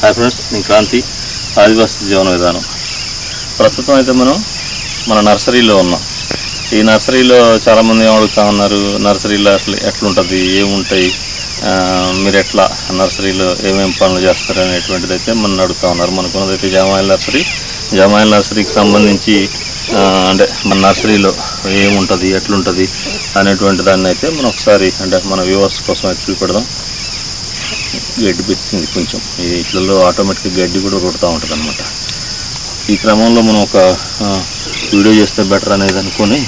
Hi friends నేను క్రాంతి ఆదివాసీ జీవన విధానం. ప్రస్తుతం అయితే మనం మన నర్సరీలో ఉన్నాం. ఈ నర్సరీలో చాలామంది అడుగుతా ఉన్నారు నర్సరీలో అసలు ఎట్లుంటుంది ఏముంటాయి మీరు ఎట్లా నర్సరీలో ఏమేమి పనులు చేస్తారు అనేటువంటిది అయితే మనం అడుగుతా ఉన్నారు. మనకున్నదైతే జామాయిల నర్సరీ. జామాయిల నర్సరీకి సంబంధించి అంటే మన నర్సరీలో ఏముంటుంది ఎట్లుంటుంది అనేటువంటి దాన్ని అయితే మనం ఒకసారి అంటే మన వ్యూవర్స్ కోసం అయితే చూపెడదాం. గడ్డి పెట్టింది కొంచెం. ఈ ఇట్లలో ఆటోమేటిక్గా గడ్డి కూడా కొడుతూ ఉంటుంది అనమాట ఈ క్రమంలో మనం ఒక వీడియో చేస్తే బెటర్ అనేది అనుకొని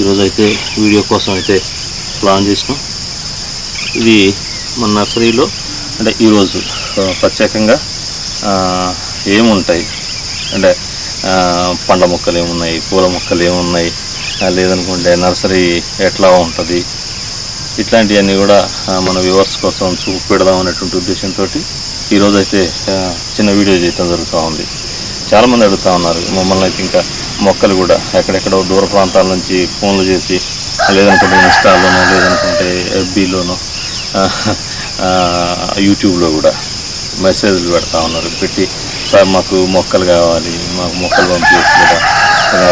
ఈరోజు అయితే వీడియో కోసం అయితే ప్లాన్ చేసినాం. ఇది మన నర్సరీలో అంటే ఈరోజు ప్రత్యేకంగా ఏముంటాయి? అంటే పండ్ల మొక్కలు ఏమున్నాయి? పూల మొక్కలు ఏమున్నాయి? లేదనుకుంటే నర్సరీ ఎట్లా ఉంటుంది? ఇట్లాంటివన్నీ కూడా మన వ్యూవర్స్ కోసం చూపెడదాం అనేటువంటి ఉద్దేశంతో ఈరోజు అయితే చిన్న వీడియో చేయటం జరుగుతూ ఉంది. చాలామంది అడుగుతూ ఉన్నారు మమ్మల్ని అయితే ఇంకా మొక్కలు కూడా ఎక్కడెక్కడో దూర ప్రాంతాల నుంచి ఫోన్లు చేసి లేదనుకుంటే ఇన్స్టాలోనో లేదనుకుంటే ఎఫ్బీలోనో యూట్యూబ్లో కూడా మెసేజ్లు పెడతా ఉన్నారు. పెట్టి సార్ మాకు మొక్కలు కావాలి మాకు మొక్కలు పంపించచ్చు కదా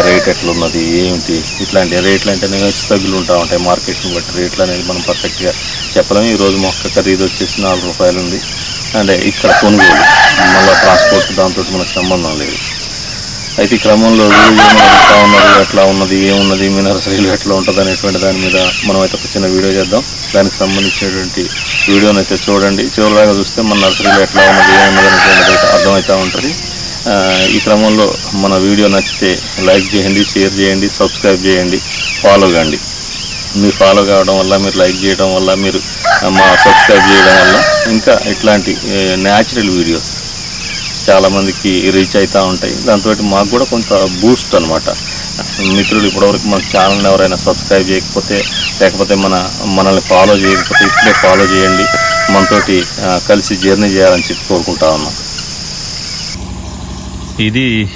రేట్ ఎట్లా ఉన్నది ఏమిటి? ఇట్లాంటి రేట్లు అంటే హెచ్చు తగ్గులు ఉంటా ఉంటాయి. మార్కెట్ని బట్టి రేట్లు అనేది మనం పర్ఫెక్ట్గా చెప్పలేము ఈరోజు మొక్క ఖరీదు వచ్చేసి నాలుగు రూపాయలు ఉంది అంటే ఇక్కడ కొనుగోలు మళ్ళీ ట్రాన్స్పోర్ట్ దాంతో మనకు సంబంధం లేదు. అయితే ఈ క్రమంలో ఎట్లా ఉన్నది ఎట్లా ఉన్నది ఏమున్నది మీ నర్సరీలు ఎట్లా ఉంటుంది అనేటువంటి దాని మీద మనం అయితే ఒక చిన్న వీడియో చేద్దాం. దానికి సంబంధించినటువంటి వీడియోని అయితే చూడండి. చివరిలాగా చూస్తే మన నర్సరీలో ఎట్లా ఉన్నది ఏమున్నది అనేటువంటిది అయితే అర్థమవుతూ ఉంటుంది. ఈ క్రమంలో మన వీడియో నచ్చితే లైక్ చేయండి షేర్ చేయండి సబ్స్క్రైబ్ చేయండి ఫాలో కండి. మీరు ఫాలో కావడం వల్ల మీరు లైక్ చేయడం వల్ల మీరు మా సబ్స్క్రైబ్ చేయడం వల్ల ఇంకా ఇట్లాంటి న్యాచురల్ వీడియోస్ చాలామందికి రీచ్ అవుతూ ఉంటాయి. దాంతో మాకు కూడా కొంత బూస్ట్ అనమాట మిత్రులు ఇప్పటివరకు మన ఛానల్ ఎవరైనా సబ్స్క్రైబ్ చేయకపోతే లేకపోతే మన మనల్ని ఫాలో చేయకపోతే ఇప్పుడే ఫాలో చేయండి. మనతోటి కలిసి జర్నీ చేయాలని చెప్పి కోరుకుంటా ఉన్నాం. ఇది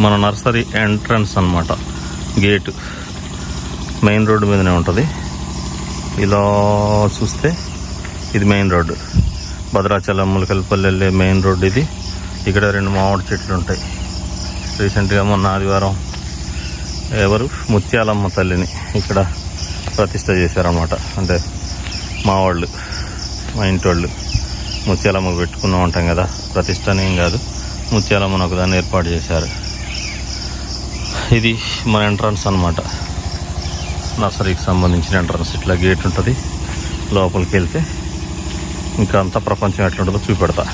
మన నర్సరీ ఎంట్రన్స్ అన్నమాట. గేటు. మెయిన్ రోడ్డు మీదనే ఉంటుంది. ఇలా చూస్తే ఇది మెయిన్ రోడ్డు. భద్రాచలం ములకల్పల్లి వెళ్ళే మెయిన్ రోడ్డు ఇది. ఇక్కడ రెండు మామిడి చెట్లు ఉంటాయి. రీసెంట్గా మొన్న ఆదివారం ఎవరు? ముత్యాలమ్మ తల్లిని ఇక్కడ ప్రతిష్ట చేశారనమాట అంటే మా వాళ్ళు మా ఇంటి వాళ్ళు ముత్యాలమ్మ పెట్టుకున్నాం ఉంటాం కదా. ప్రతిష్ట ఏం కాదు. ముత్యాలమ్మను ఒకదాన్ని ఏర్పాటు చేశారు. ఇది మన ఎంట్రన్స్ అన్నమాట. నర్సరీకి సంబంధించిన ఎంట్రన్స్ ఇట్లా గేట్ ఉంటుంది. లోపలికి వెళ్తే ఇంకా అంతా ప్రపంచం ఎట్లుంటుందో చూపెడతా.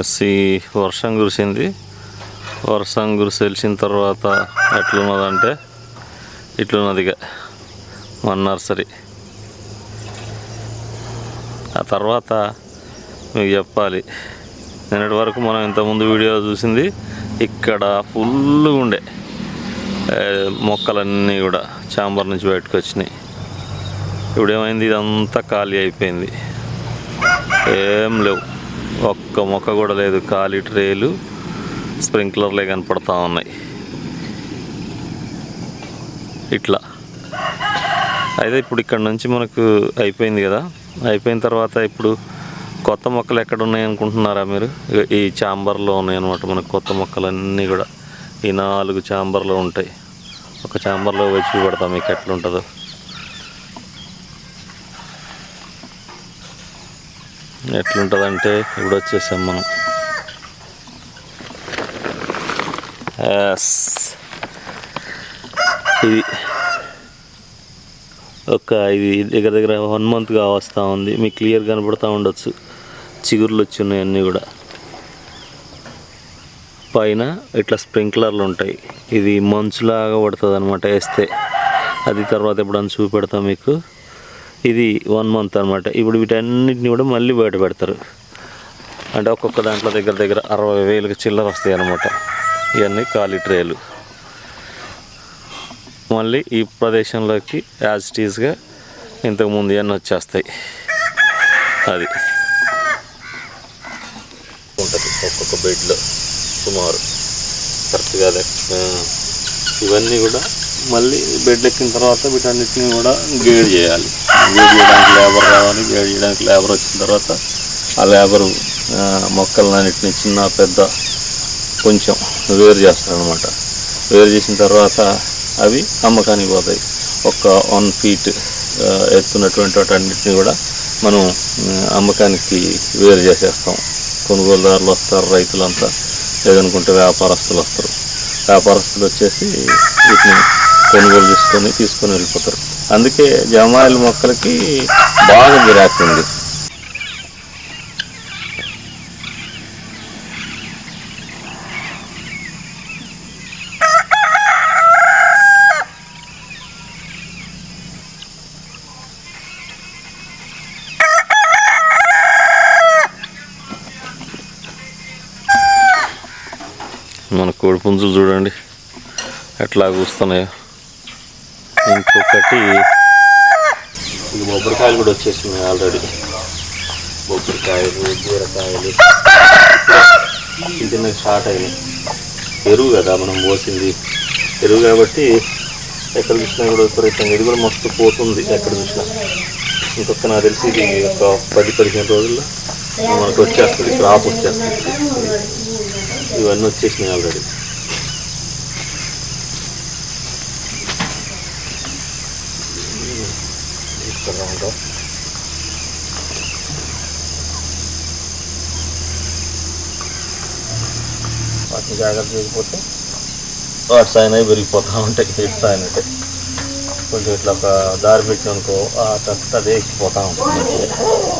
ఎస్సి వర్షం కురిసింది. వర్షం కురిసి తెలిసిన తర్వాత ఎట్లున్నదంటే ఇట్లున్నది ఇక మన నర్సరీ. ఆ తర్వాత మీకు చెప్పాలి. నిన్నటి వరకు మనం ఇంతకుముందు వీడియో చూసింది ఇక్కడ ఫుల్గా ఉండే మొక్కలన్నీ కూడా చాంబర్ నుంచి బయటకు వచ్చినాయి. ఇప్పుడు ఏమైంది ఇదంతా ఖాళీ అయిపోయింది. ఏం లేవు. ఒక్క మొక్క కూడా లేదు ఖాళీ ట్రేలు స్ప్రింక్లర్లే కనపడతా ఉన్నాయి. ఇట్లా. అయితే ఇప్పుడు ఇక్కడ నుంచి మనకు అయిపోయింది కదా. అయిపోయిన తర్వాత ఇప్పుడు కొత్త మొక్కలు ఎక్కడ ఉన్నాయి అనుకుంటున్నారా మీరు? ఈ చాంబర్లో ఉన్నాయి అనమాట మనకు కొత్త మొక్కలు అన్నీ కూడా. ఈ నాలుగు చాంబర్లో ఉంటాయి. ఒక చాంబర్లో వచ్చి పెడతాం మీకు ఎట్లా ఎట్లుంటుందంటే ఇప్పుడు వచ్చేసాం మనం ఇది ఒక ఇది దగ్గర దగ్గర వన్ మంత్గా వస్తూ ఉంది. మీకు క్లియర్ కనపడుతూ ఉండొచ్చు. చిగుర్లు వచ్చి ఉన్నాయి అన్నీ కూడా. పైన ఇట్లా స్ప్రింక్లర్లు ఉంటాయి. ఇది మంచులాగా పడుతుంది అనమాట వేస్తే. అది తర్వాత ఎప్పుడన్నా చూపెడతాం మీకు. ఇది వన్ మంత్ అనమాట ఇప్పుడు వీటన్నిటిని కూడా మళ్ళీ బయట పెడతారు. అంటే ఒక్కొక్క దాంట్లో దగ్గర దగ్గర అరవై వేలకు చిల్లర వస్తాయి అనమాట ఇవన్నీ ఖాళీ ట్రేలు. మళ్ళీ ఈ ప్రదేశంలోకి యాజ్ టీజ్గా ఇంతకుముందు ఇవన్నీ వచ్చేస్తాయి. అది. ఉంటుంది ఒక్కొక్క బెడ్లో సుమారు. కరెక్ట్గా అదే. ఇవన్నీ కూడా మళ్ళీ బెడ్ ఎక్కిన తర్వాత వీటన్నిటిని కూడా గేడ్ చేయాలి. గేడ్ చేయడానికి లేబర్ రావాలి వేడి చేయడానికి లేబర్ వచ్చిన తర్వాత ఆ లేబరు మొక్కలన్నిటిని చిన్న పెద్ద కొంచెం వేరు చేస్తారనమాట వేరు చేసిన తర్వాత అవి అమ్మకానికి పోతాయి. ఒక వన్ ఫీట్ ఎత్తున్నటువంటి వాటన్నిటిని కూడా మనం అమ్మకానికి వేరు చేసేస్తాం కొనుగోలుదారులు వస్తారు రైతులంతా. లేదనుకుంటే వ్యాపారస్తులు వస్తారు వ్యాపారస్తులు వచ్చేసి వీటిని కొనుగోలు చేసుకొని తీసుకొని వెళ్ళిపోతారు. అందుకే జమాయిల మొక్కలకి బాగా గిరాకీ ఉంది. మన కోడి పుంజులు చూడండి ఎట్లా కూస్తున్నాయో. ఇంకొకటి. ఇది బొబ్బరికాయలు కూడా వచ్చేసినాయి ఆల్రెడీ. బొబ్బరికాయలు బీరకాయలు. చిన్న స్టార్ట్ అయినాయి. ఎరువు కదా మనం పోసింది ఎరువు కాబట్టి ఎక్కడ చూసినా కూడా విపరీతంగా. ఇది కూడా మస్తు పోతుంది ఎక్కడ చూసినా. ఇంకొక నాకు తెలిసి ఇది ఒక పది పదిహేను రోజుల్లో మనకు వచ్చేస్తుంది క్రాప్ వచ్చేస్తుంది. ఇవన్నీ వచ్చేసినాయి ఆల్రెడీ. ఇక్కడ ఉంటాం వాటిని జాగ్రత్త చేయకపోతే వాటి సాయన పెరిగిపోతూ ఉంటాయి ఇటు సాయన అంటే కొంచెం ఇట్లా ఒక దారి పెట్టిననుకో ఆ తక్కువ అదే ఎక్కిపోతూ ఉంటుంది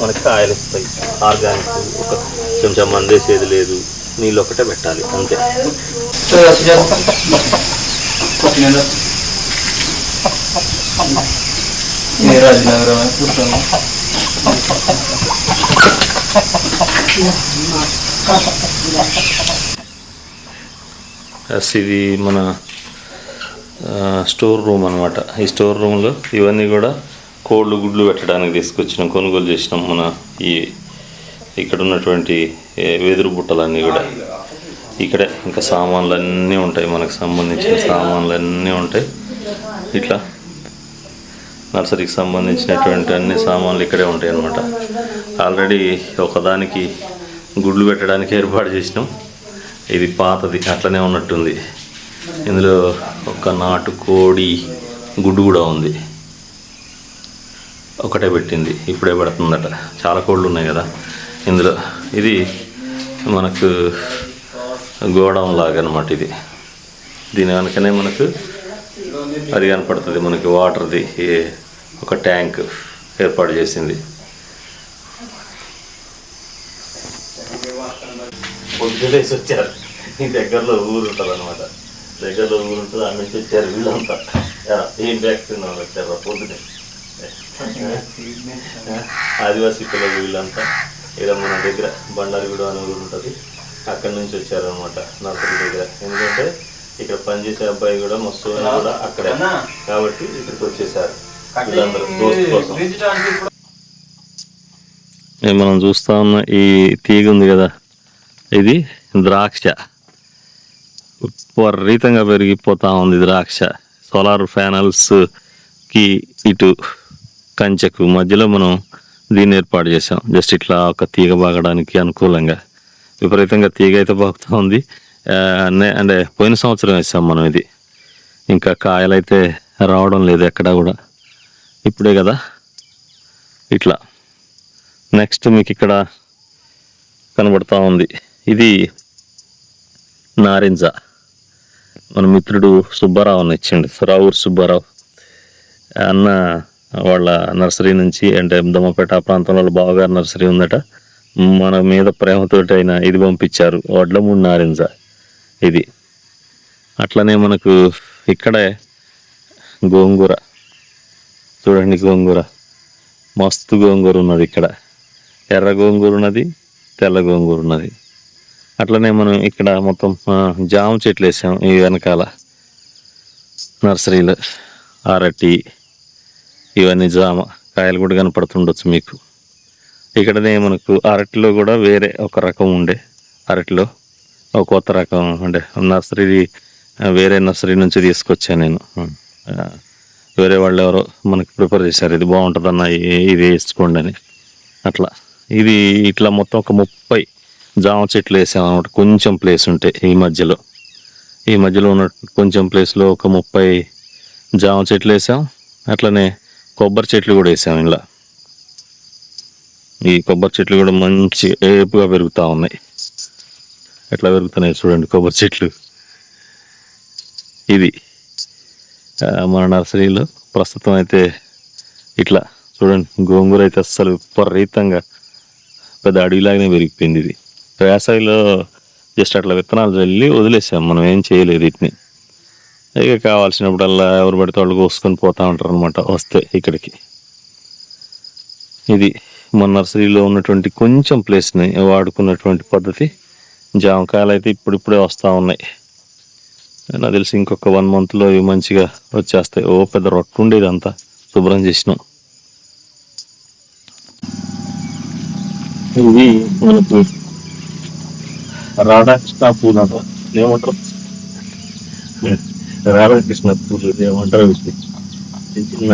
మనకి కాయలు వస్తాయి ఆర్గానిక్ ఒక చెంచా మందేసేది లేదు నీళ్ళు ఒకటే పెట్టాలి అంతే రాజనగరం కూర్చోను ఎస్ ఇది మన స్టోర్ రూమ్ అనమాట ఈ స్టోర్ రూమ్లో ఇవన్నీ కూడా కోళ్ళు గుడ్లు పెట్టడానికి తీసుకొచ్చినాం కొనుగోలు చేసినాం మన ఈ ఇక్కడ ఉన్నటువంటి వెదురు బుట్టలన్నీ కూడా. ఇక్కడే ఇంకా సామాన్లు అన్నీ ఉంటాయి మనకు సంబంధించిన సామాన్లు అన్నీ ఉంటాయి. ఇట్లా నర్సరీకి సంబంధించినటువంటి అన్ని సామాన్లు ఇక్కడే ఉంటాయి అన్నమాట. ఆల్రెడీ ఒకదానికి గుడ్లు పెట్టడానికి ఏర్పాటు చేసినాం. ఇది పాతది అట్లనే ఉన్నట్టుంది. ఇందులో ఒక నాటు కోడి గుడ్డు కూడా ఉంది. ఒకటే పెట్టింది ఇప్పుడే పెడుతుందట. చాలా కోళ్ళు ఉన్నాయి కదా. ఇందులో ఇది మనకు గోడౌన్ లాగా అనమాట ఇది. దీని వెనకనే మనకు అది కనపడుతుంది మనకి వాటర్ది ఏ- ఒక ట్యాంక్ ఏర్పాటు చేసింది. పొద్దులేసి వచ్చారు. ఈ దగ్గరలో ఊరు ఉంటుంది అనమాట దగ్గరలో ఊరు ఉంటుంది అన్ని నుంచి వచ్చారు వీళ్ళంతా. ఏం తిన్నాను వచ్చారు పొద్దునే. ఆదివాసీ పిల్లలు వీళ్ళంతా. ఇక్కడ మన దగ్గర బండారిగూడ అనే ఊరు ఉంటుంది. అక్కడి నుంచి వచ్చారు అనమాట నర్సరీ దగ్గర. ఎందుకంటే ఇక్కడ పనిచేసే అబ్బాయి కూడా మస్తు కూడా అక్కడే. కాబట్టి ఇక్కడికి వచ్చేసారు. మనం చూస్తా ఉన్న ఈ తీగ ఉంది కదా ఇది ద్రాక్ష. విపరీతంగా పెరిగిపోతా ఉంది ద్రాక్ష. సోలార్ ప్యానల్స్కి ఇటు కంచెకు మధ్యలో మనం దీన్ని ఏర్పాటు చేసాం జస్ట్ ఇట్లా ఒక తీగ బాగడానికి అనుకూలంగా. విపరీతంగా తీగ అయితే బాగుతూ ఉంది. అంటే పోయిన సంవత్సరం వేసాం మనం ఇది. ఇంకా కాయలైతే రావడం లేదు ఎక్కడా కూడా. ఇప్పుడే కదా? ఇట్లా. నెక్స్ట్ మీకు ఇక్కడ కనబడతా ఉంది. ఇది నారింజ. మన మిత్రుడు సుబ్బారావు అని ఇచ్చిండు. రావూరు సుబ్బారావు. అన్న వాళ్ళ నర్సరీ నుంచి అంటే దమ్మపేట ప్రాంతంలో వాళ్ళ బావగారు నర్సరీ ఉందట. మన మీద ప్రేమతోటి ఆయన ఇది పంపించారు. వడ్లమూడి నారింజ ఇది. అట్లనే మనకు ఇక్కడే గోంగూర. చూడండి గోంగూర. మస్తు గోంగూర ఉన్నది ఇక్కడ. ఎర్ర గోంగూర ఉన్నది తెల్ల గోంగూర ఉన్నది అట్లనే మనం ఇక్కడ మొత్తం జామ చెట్లు వేసాం ఈ వెనకాల. నర్సరీలో అరటి ఇవన్నీ జామ కాయలు కూడా కనపడుతుండొచ్చు మీకు. ఇక్కడనే మనకు అరటిలో కూడా వేరే ఒక రకం ఉండే అరటిలో. ఒక కొత్త రకం అంటే నర్సరీ వేరే నర్సరీ నుంచి తీసుకొచ్చాను నేను. వేరే వాళ్ళు ఎవరో మనకి ప్రిపేర్ చేశారు. ఇది బాగుంటుందన్న ఇ- ఇది వేసుకోండి అని. అట్లా. ఇది ఇట్లా మొత్తం ఒక ముప్పై జామ చెట్లు వేసాం కొంచెం ప్లేస్ ఉంటే ఈ మధ్యలో. ఈ మధ్యలో ఉన్న కొంచెం ప్లేస్లో ఒక ముప్పై జామ చెట్లు వేసాం. అట్లనే కొబ్బరి చెట్లు కూడా వేసాం ఇలా ఈ కొబ్బరి చెట్లు కూడా మంచి ఏపుగా పెరుగుతూ ఉన్నాయి. ఎట్లా పెరుగుతున్నాయి చూడండి కొబ్బరి చెట్లు. ఇది. మన నర్సరీలో ప్రస్తుతం అయితే ఇట్లా చూడండి గోంగూర అయితే అస్సలు విపరీతంగా పెద్ద అడవిలాగానే పెరిగిపోయింది ఇది. వేసవిలో జస్ట్ అట్లా విత్తనాలు చల్లి వదిలేసాం మనం ఏం చేయలేదు వీటిని. ఇక కావాల్సినప్పుడల్లా ఎవరు పడితే వాళ్ళు కోసుకొని పోతూ ఉంటారు అనమాట వస్తే ఇక్కడికి. ఇది మన నర్సరీలో ఉన్నటువంటి కొంచెం ప్లేస్ని వాడుకున్నటువంటి పద్ధతి. జామకాయలు అయితే ఇప్పుడిప్పుడే వస్తూ ఉన్నాయి. నాకు తెలిసి ఇంకొక వన్ మంత్లో ఇవి మంచిగా వచ్చేస్తాయి. ఓ పెద్ద రొట్టు ఉండేది అంతా శుభ్రం చేసినాం. ఇది మనకు రాధాకృష్ణ పూలు అంటారు. ఏమంటారు? రాధాకృష్ణ పూలు ఏమంటారు చిన్న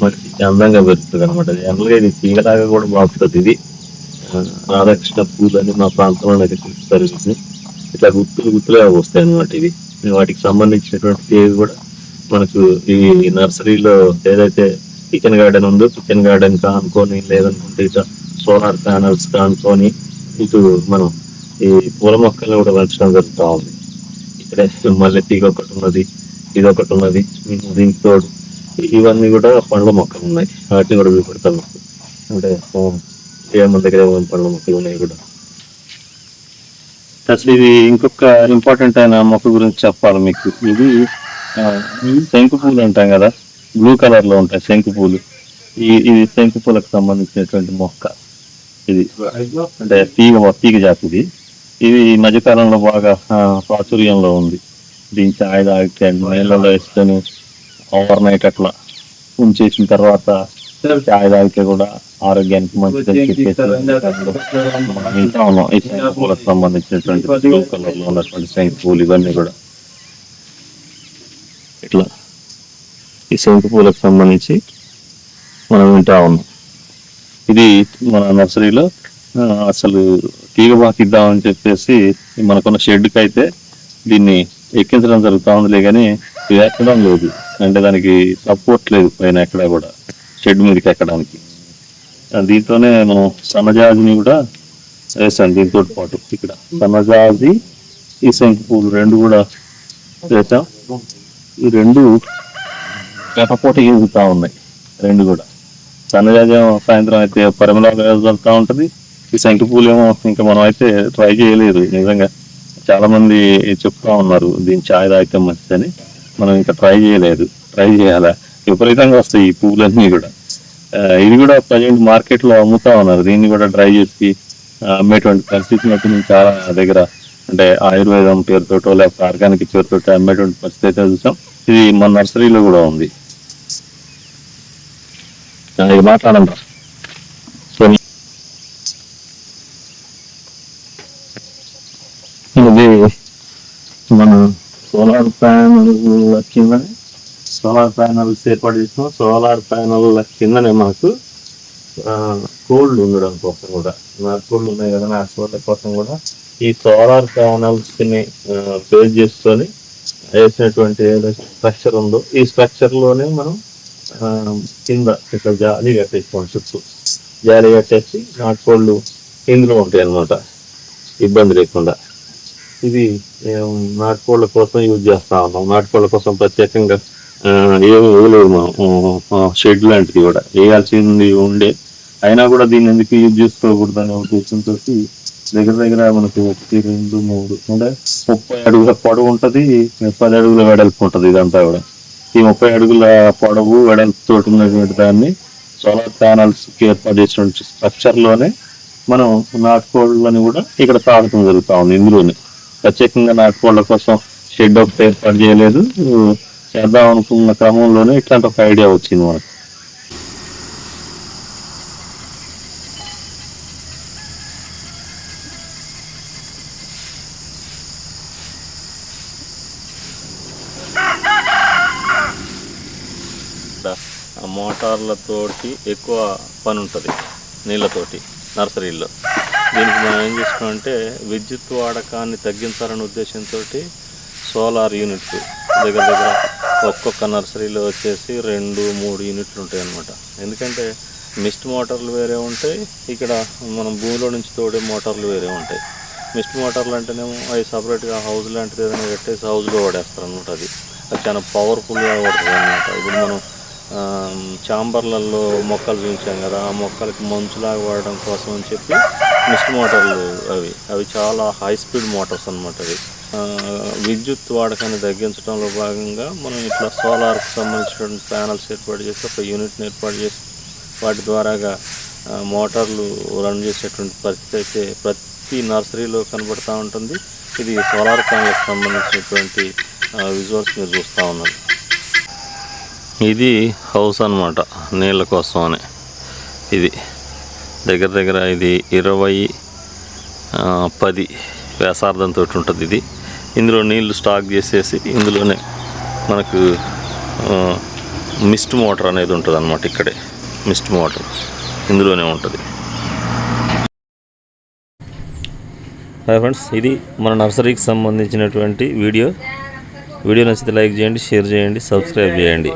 మనకి అందంగా పెరుగుతుంది అనమాట జనరల్గా ఇది తీగలాగా కూడా బాగుంటుంది ఇది. రాధాకృష్ణ పూలు అని మా ప్రాంతంలో అయితే పిలుస్తారు ఇట్లా గుత్తులు గుత్తులుగా వస్తాయి అనమాట ఇవి. వాటికి సంబంధించినటువంటి పేరు కూడా మనకు ఈ నర్సరీలో ఏదైతే కిచెన్ గార్డెన్ ఉందో కిచెన్ గార్డెన్ కానుకొని లేదనుకుంటే ఇట్లా సోలార్ ప్యానల్స్ కానుకొని ఇటు మనం ఈ పూల మొక్కల్ని కూడా పెంచడం జరుగుతూ ఉంది. ఇక్కడే మళ్ళీ తీగ ఒకటి ఉన్నది ఇది ఒకటి ఉన్నది దీనికి తోడు ఇవన్నీ కూడా పండ్ల మొక్కలు ఉన్నాయి. వాటిని కూడా చూపెడతాను అంటే మన దగ్గర పండ్ల మొక్కలు ఉన్నాయి కూడా. అసలు ఇది ఇంకొక ఇంపార్టెంట్ అయిన మొక్క గురించి చెప్పాలి మీకు. ఇది శంకు పూలు అంటాం కదా బ్లూ కలర్లో ఉంటాయి శంకు పూలు. ఈ ఇది శంకు పూలకు సంబంధించినటువంటి మొక్క. ఇది అంటే తీగ తీగ జాతి ఇది. ఇది ఈ మధ్యకాలంలో బాగా ప్రాచుర్యంలో ఉంది. దీని చాయ్ తాగితే నీళ్ళలో వేసుకొని ఓవర్ నైట్ అట్లా ఉంచేసిన తర్వాత చాయ్ తాగితే కూడా ఆరోగ్యానికి మంచిదని చెప్పేసి ఇంకా ఉన్నాం ఈ పూలకు సంబంధించినటువంటి బ్లూ కలర్లో ఉన్నటువంటి శంకు పూలు ఇవన్నీ కూడా. ఇట్లా ఈ శంకు పూలకు సంబంధించి మనం వింటా ఉన్నాం. ఇది మన నర్సరీలో అసలు తీగ బాకిద్దామని చెప్పేసి మనకున్న షెడ్కి అయితే దీన్ని ఎక్కించడం జరుగుతూ ఉందిలే కానీ ఇది ఎక్కడం లేదు. అంటే దానికి సపోర్ట్ లేదు పైన ఎక్కడ కూడా. షెడ్ మీదకి ఎక్కడానికి. దీంతోనే మనం సన్నజాజిని కూడా వేసాం దీంతో పాటు ఇక్కడ. సన్నజాజి ఈ శంకు పూలు రెండు కూడా వేసాం ఈ రెండు రెపపోట ఎగురుతా ఉన్నాయి. రెండు కూడా. సన్నజాజి సాయంత్రం అయితే పరిమళాలు వెళ్తూ ఉంటుంది. ఈ శంకు పూలు ఏమో ఇంకా మనం అయితే ట్రై చేయలేదు. నిజంగా చాలామంది చెప్తా ఉన్నారు దీని ఛాయ్ తాగితే మంచిదని. మనం ఇంకా ట్రై చేయలేదు. ట్రై చేయాలా? విపరీతంగా వస్తాయి ఈ పూలన్నీ కూడా. ఇది కూడా ప్రజెంట్ మార్కెట్లో అమ్ముతా ఉన్నారు. దీన్ని కూడా డ్రై చేసి అమ్మేటువంటి పరిస్థితి అయితే నేను చాలా దగ్గర అంటే ఆయుర్వేదం పేరుతోటో లేకపోతే ఆర్గానిక్ పేరుతోటో అమ్మేటువంటి పరిస్థితి అయితే చూసాం. ఇది మన నర్సరీలో కూడా ఉంది. ఇది మాట్లాడండి ఇది మన సోలార్ ప్యానల్ వచ్చిందని సోలార్ ప్యానల్స్ ఏర్పాటు చేసినాం. సోలార్ ప్యానల్ కిందనే మాకు కోల్డ్ ఉండడం కోసం కూడా. నా కోల్డ్ ఉన్నాయి కదా నా కోల్డ్ కోసం కూడా ఈ సోలార్ ప్యానల్స్ని బేస్ చేసుకొని వేసినటువంటి ఏదైతే స్ట్రక్చర్ ఉందో ఈ స్ట్రక్చర్లోనే మనం కింద ఇట్లా జాలి కట్టేసుకోండి చుట్టూ. జాలి కట్టేసి నాటుకోళ్ళు ఇందులో ఉంటాయి అన్నమాట. ఇబ్బంది లేకుండా. ఇది నాటుకోళ్ళ కోసం యూజ్ చేస్తా ఉన్నాం. నాటుకోళ్ళ కోసం ప్రత్యేకంగా ఏమి ఇవ్వలేదు మనం షెడ్ లాంటిది కూడా. వేయాల్సింది ఉండే. అయినా కూడా దీన్ని ఎందుకు యూజ్ చేసుకోకూడదు అనే ఉద్దేశంతో దగ్గర దగ్గర మనకు ఒకటి రెండు మూడు అంటే ముప్పై అడుగుల పొడవు ఉంటుంది పది అడుగుల వెడల్పు ఉంటుంది ఇదంతా కూడా. ఈ ముప్పై అడుగుల పొడవు వెడల్పు తోటి ఉన్నటువంటి దాన్ని సోలార్ ప్యానల్స్ ఏర్పాటు చేసినటువంటి స్ట్రక్చర్లోనే మనం నాటుకోళ్ళని కూడా ఇక్కడ సాగటం జరుగుతూ ఉంది ఇందులోనే. ప్రత్యేకంగా నాటుకోళ్ళ కోసం షెడ్ ఒకటి ఏర్పాటు చేయలేదు. చేద్దాం అనుకున్న క్రమంలోనే ఇట్లాంటి ఒక ఐడియా వచ్చింది మనకు. మోటార్లతోటి ఎక్కువ పని ఉంటుంది నీళ్ళతోటి నర్సరీల్లో. దీనికి మనం ఏం చేసినామంటే విద్యుత్ వాడకాన్ని తగ్గించాలనే ఉద్దేశంతో సోలార్ యూనిట్స్ దగ్గర దగ్గర ఒక్కొక్క నర్సరీలో వచ్చేసి రెండు మూడు యూనిట్లు ఉంటాయి అన్నమాట ఎందుకంటే మిస్ట్ మోటార్లు వేరే ఉంటాయి. ఇక్కడ మనం భూమిలో నుంచి తోడే మోటార్లు వేరే ఉంటాయి. మిస్ట్ మోటార్లు అంటేనేమో అవి సపరేట్గా హౌస్ లాంటిది ఏదైనా పెట్టేసి హౌస్లో వాడేస్తారు అనమాట అది. అది చాలా పవర్ఫుల్గా పడుతుంది అనమాట ఇప్పుడు మనం చాంబర్లలో మొక్కలు చూపించాం కదా ఆ మొక్కలకి మంచులాగా వాడడం కోసం అని చెప్పి మిస్ట్ మోటార్లు అవి. అవి చాలా హై స్పీడ్ మోటార్స్ అనమాట అవి. విద్యుత్ వాడకాన్ని తగ్గించడంలో భాగంగా మనం ఇట్లా సోలార్కి సంబంధించినటువంటి ప్యానల్స్ ఏర్పాటు చేసి ఒక యూనిట్ని ఏర్పాటు చేసి వాటి ద్వారాగా మోటార్లు రన్ చేసేటువంటి పరిస్థితి అయితే ప్రతి నర్సరీలో కనబడుతూ ఉంటుంది. ఇది సోలార్ ప్యానల్కి సంబంధించినటువంటి విజువల్స్ మీరు చూస్తూ ఉన్నారు. ఇది హౌస్ అన్నమాట నీళ్ళ కోసం అని. ఇది దగ్గర దగ్గర ఇది ఇరవై పది వ్యాసార్థంతో ఉంటుంది ఇది. ఇందులో నీళ్ళు స్టాక్ చేసేసి ఇందులోనే మనకు మిస్ట్ మోటార్ అనేది ఉంటుంది అనమాట ఇక్కడే. మిస్ట్ మోటార్ ఇందులోనే ఉంటుంది. హాయ్ ఫ్రెండ్స్ ఇది మన నర్సరీకి సంబంధించినటువంటి వీడియో. వీడియో నచ్చితే లైక్ చేయండి షేర్ చేయండి సబ్స్క్రైబ్ చేయండి.